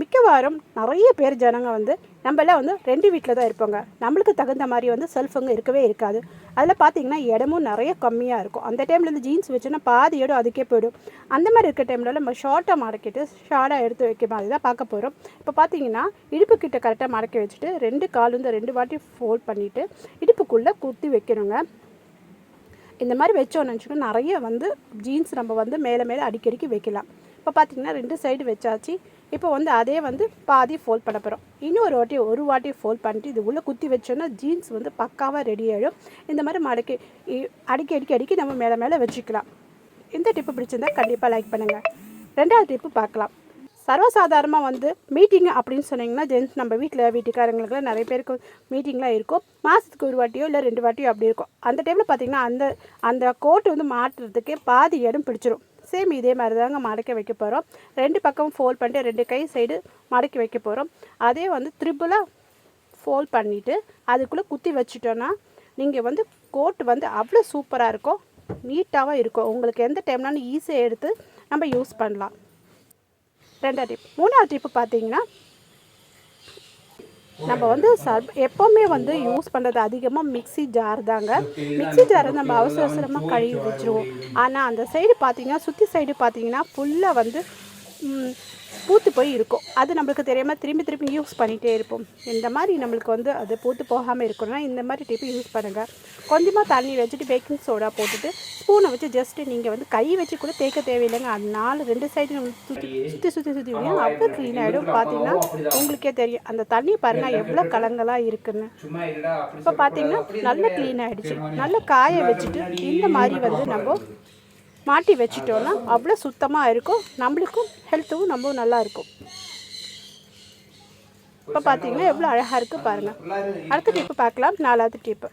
மிக்கவாறும் நிறைய பேர் ஜனங்க வந்து நம்மளாம் வந்து ரெண்டு வீட்டில் தான் இருப்பாங்க. நம்மளுக்கு தகுந்த மாதிரி வந்து செல்ஃபுங்க இருக்கவே இருக்காது. அதில் பார்த்தீங்கன்னா இடமும் நிறைய கம்மியாக இருக்கும். அந்த டைமில் இந்த ஜீன்ஸ் வச்சோன்னா பாதி இடம் அதுக்கே போயிடும். அந்த மாதிரி இருக்க டைமில் நம்ம ஷார்ட்டாக மடக்கிட்டு ஷார்ட்டாக எடுத்து வைக்க மாதிரி தான் பார்க்க போகிறோம் இப்போ பார்த்தீங்கன்னா இடுப்பு கிட்ட கரெக்டாக மடக்கி வச்சுட்டு ரெண்டு கால் வந்து ரெண்டு வாட்டி ஃபோல்ட் பண்ணிவிட்டு இடுப்புக்குள்ளே குத்தி வைக்கணுங்க. இந்த மாதிரி வச்சோன்னு வச்சுக்கோங்க நிறைய வந்து ஜீன்ஸ் நம்ம வந்து மேலே மேலே அடிக்கடிக்கு வைக்கலாம். இப்போ பார்த்தீங்கன்னா ரெண்டு சைடு வச்சாச்சு. இப்போ வந்து அதே வந்து பாதி ஃபோல்ட் பண்ண போகிறோம் இன்னொரு வாட்டி ஒரு வாட்டி ஃபோல்ட் பண்ணிட்டு இது உள்ளே குத்தி வச்சோன்னா ஜீன்ஸ் வந்து பக்காவாக ரெடி ஆகிடும் இந்த மாதிரி மடக்கி இ- அடிக்கி அடிக்கி அடிக்கி நம்ம மேலே மேலே வச்சுக்கலாம். இந்த டிப்பு பிடிச்சிருந்தா கண்டிப்பாக லைக் பண்ணுங்கள் ரெண்டாவது டிப்பு பார்க்கலாம். சர்வசாதாரணமாக வந்து மீட்டிங் அப்படின்னு சொன்னிங்கன்னா ஜென்ஸ் நம்ம வீட்டில் வீட்டுக்காரங்களுக்குலாம் நிறைய பேருக்கு மீட்டிங்லாம் இருக்கும். மாதத்துக்கு ஒரு வாட்டியோ இல்லை ரெண்டு வாட்டியோ அப்படி இருக்கும். அந்த டைமில் பார்த்திங்கன்னா அந்த அந்த கோட்டு வந்து மாட்டுறதுக்கே பாதி இடம் பிடிச்சிரும். சேம் இதே மாதிரி தாங்க மடக்கி வைக்க போகிறோம் ரெண்டு பக்கமும் ஃபோல்ட் பண்ணிட்டு ரெண்டு கை சைடு மடக்கி வைக்க போகிறோம் அதே வந்து த்ரிபிளாக ஃபோல்ட் பண்ணிவிட்டு அதுக்குள்ளே குத்தி வச்சுட்டோன்னா நீங்கள் வந்து கோட் வந்து அவ்வளோ சூப்பராக இருக்கும். நீட்டாகவும் இருக்கும். உங்களுக்கு எந்த டைம்னாலும் ஈஸியாக எடுத்து நம்ம யூஸ் பண்ணலாம். ரெண்டாவது டிப் மூணாவது டிப்பு பார்த்தீங்கன்னா நம்ம வந்து சர் எப்போவுமே வந்து யூஸ் பண்ணுறது அதிகமாக மிக்ஸி ஜார் தாங்க. மிக்சி ஜாரை நம்ம அவசர அவசரமாக கழுவி வச்சுருவோம். ஆனால் அந்த சைடு பார்த்தீங்கன்னா சுற்றி சைடு பார்த்தீங்கன்னா ஃபுல்லாக வந்து பூத்து போய் இருக்கும். அது நம்மளுக்கு தெரியாமல் திரும்பி திரும்பி யூஸ் பண்ணிகிட்டே இருப்போம். இந்த மாதிரி நம்மளுக்கு வந்து அது பூத்து போகாமல் இருக்கணும்னா இந்த மாதிரி டிப்பு யூஸ் பண்ணுங்கள் கொஞ்சமாக தண்ணி வச்சுட்டு பேக்கிங் சோடா போட்டுட்டு ஸ்பூனை வச்சு ஜஸ்ட்டு நீங்கள் வந்து கை வச்சு கூட தேய்க்க தேவையில்லைங்க. அது நாலு ரெண்டு சைடு சுற்றி சுற்றி சுற்றி சுற்றி விடுங்க அவ்வளோ க்ளீன் ஆகிடும் பார்த்தீங்கன்னா உங்களுக்கே தெரியும். அந்த தண்ணி பாருங்க எவ்வளோ கலங்கலாக இருக்குன்னு. இப்போ பார்த்தீங்கன்னா நல்லா க்ளீன் ஆகிடுச்சு நல்லா காய வச்சுட்டு இந்த மாதிரி வந்து நம்ம மாட்டி வச்சிட்டோன்னா அவ்வளோ சுத்தமாக இருக்கும். நம்மளுக்கும் ஹெல்த்தும் ரொம்ப நல்லா இருக்கும். இப்போ பார்த்தீங்கன்னா எவ்வளோ அழகாக இருக்குது பாருங்கள் அடுத்த டிப்பு பார்க்கலாம். நாலாவது டிப்பு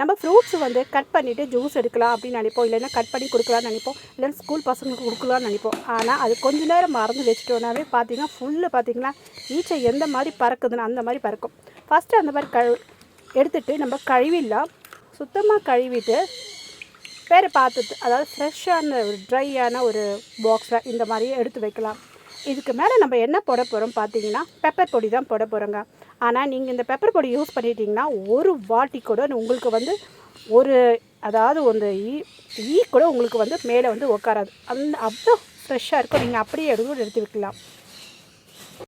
நம்ம ஃப்ரூட்ஸ் வந்து கட் பண்ணிவிட்டு ஜூஸ் எடுக்கலாம் அப்படின்னு நினைப்போம். இல்லைன்னா கட் பண்ணி கொடுக்கலாம்னு நினைப்போம். இல்லைன்னா ஸ்கூல் பசங்களுக்கு கொடுக்கலாம்னு நினைப்போம். ஆனால் அது கொஞ்ச நேரம் மறந்து வச்சுட்டோன்னாவே பார்த்தீங்கன்னா ஃபுல்லு பார்த்தீங்கன்னா ஈச்சை எந்த மாதிரி பறக்குதுன்னு அந்த மாதிரி பறக்கும். ஃபஸ்ட்டு அந்த மாதிரி கழு எடுத்துகிட்டு நம்ம கழுவிடலாம். சுத்தமாக கழுவிட்டு வேறு பாத்திரத்து அதாவது ஃப்ரெஷ்ஷான ஒரு ட்ரையான ஒரு பாக்ஸில் இந்த மாதிரியே எடுத்து வைக்கலாம். இதுக்கு மேலே நம்ம என்ன போட போகிறோம் பார்த்தீங்கன்னா பெப்பர் பொடி தான் போட போகிறோங்க ஆனால் நீங்கள் இந்த பெப்பர் பொடி யூஸ் பண்ணிட்டீங்கன்னா ஒரு வாட்டி கூட உங்களுக்கு வந்து ஒரு அதாவது அந்த ஈ ஈ கூட உங்களுக்கு வந்து மேலே வந்து உட்காராது அந்த அவ்வளோ ஃப்ரெஷ்ஷாக இருக்கும். நீங்கள் அப்படியே எடுத்து எடுத்து வைக்கலாம்.